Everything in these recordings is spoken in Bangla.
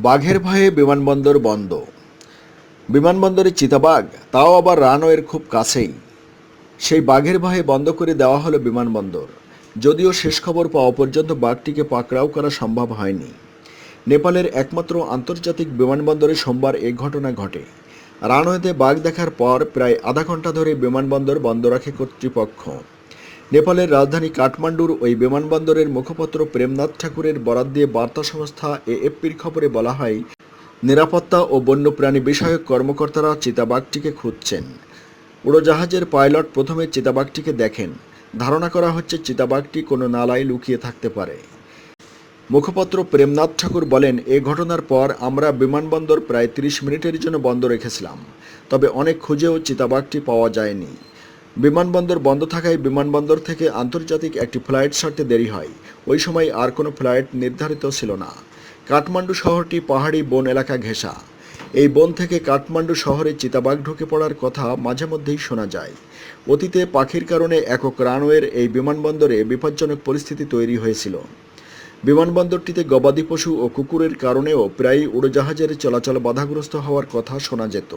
বাঘের ভয়ে বিমানবন্দর বন্ধ। বিমানবন্দরে চিতাবাঘ, তাও আবার রানওয়ের খুব কাছেই। সেই বাঘের ভয়ে বন্ধ করে দেওয়া হলো বিমানবন্দর। যদিও শেষ খবর পাওয়া পর্যন্ত বাঘটিকে পাকড়াও করা সম্ভব হয়নি। নেপালের একমাত্র আন্তর্জাতিক বিমানবন্দরে সোমবার এ ঘটনা ঘটে। রানওয়েতে বাঘ দেখার পর প্রায় আধা ঘণ্টা ধরে বিমানবন্দর বন্ধ রাখে কর্তৃপক্ষ। নেপালের রাজধানী কাঠমান্ডুর ওই বিমানবন্দরের মুখপাত্র প্রেমনাথ ঠাকুরের বরাদ দিয়ে বার্তা সংস্থা এএফপির খবরে বলা হয়, নিরাপত্তা ও বন্যপ্রাণী বিষয়ক কর্মকর্তারা চিতাবাঘটিকে খুঁজছেন। উড়োজাহাজের পাইলট প্রথমে চিতাবাঘটিকে দেখেন। ধারণা করা হচ্ছে চিতাবাঘটি কোনো নালায় লুকিয়ে থাকতে পারে। মুখপাত্র প্রেমনাথ ঠাকুর বলেন, এ ঘটনার পর আমরা বিমানবন্দর প্রায় তিরিশ মিনিটের জন্য বন্ধ রেখেছিলাম। তবে অনেক খুঁজেও চিতাবাঘটি পাওয়া যায়নি। বিমানবন্দর বন্ধ থাকায় বিমানবন্দর থেকে আন্তর্জাতিক একটি ফ্লাইট ছাড়তে দেরি হয়। ওই সময় আর কোনো ফ্লাইট নির্ধারিত ছিল না। কাঠমান্ডু শহরটি পাহাড়ি বন এলাকা ঘেঁষা। এই বন থেকে কাঠমান্ডু শহরে চিতাবাঘ ঢুকে পড়ার কথা মাঝে মধ্যেই শোনা যায়। অতীতে পাখির কারণে একক রানওয়ের এই বিমানবন্দরে বিপজ্জনক পরিস্থিতি তৈরি হয়েছিল। বিমানবন্দরটিতে গবাদি পশু ও কুকুরের কারণেও প্রায়ই উড়োজাহাজের চলাচল বাধাগ্রস্ত হওয়ার কথা শোনা যেত।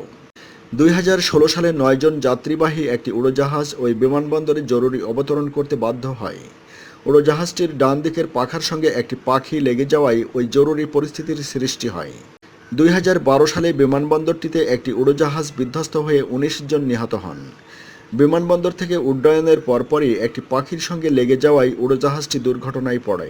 দুই হাজার ষোলো সালে নয়জন যাত্রীবাহী একটি উড়োজাহাজ ওই বিমানবন্দরে জরুরি অবতরণ করতে বাধ্য হয়। উড়োজাহাজটির ডান দিকের পাখার সঙ্গে একটি পাখি লেগে যাওয়ায় ওই জরুরি পরিস্থিতির সৃষ্টি হয়। দুই হাজার বারো সালে বিমানবন্দরটিতে একটি উড়োজাহাজ বিধ্বস্ত হয়ে উনিশ জন নিহত হন। বিমানবন্দর থেকে উড্ডয়নের পরপরই একটি পাখির সঙ্গে লেগে যাওয়ায় উড়োজাহাজটি দুর্ঘটনায় পড়ে।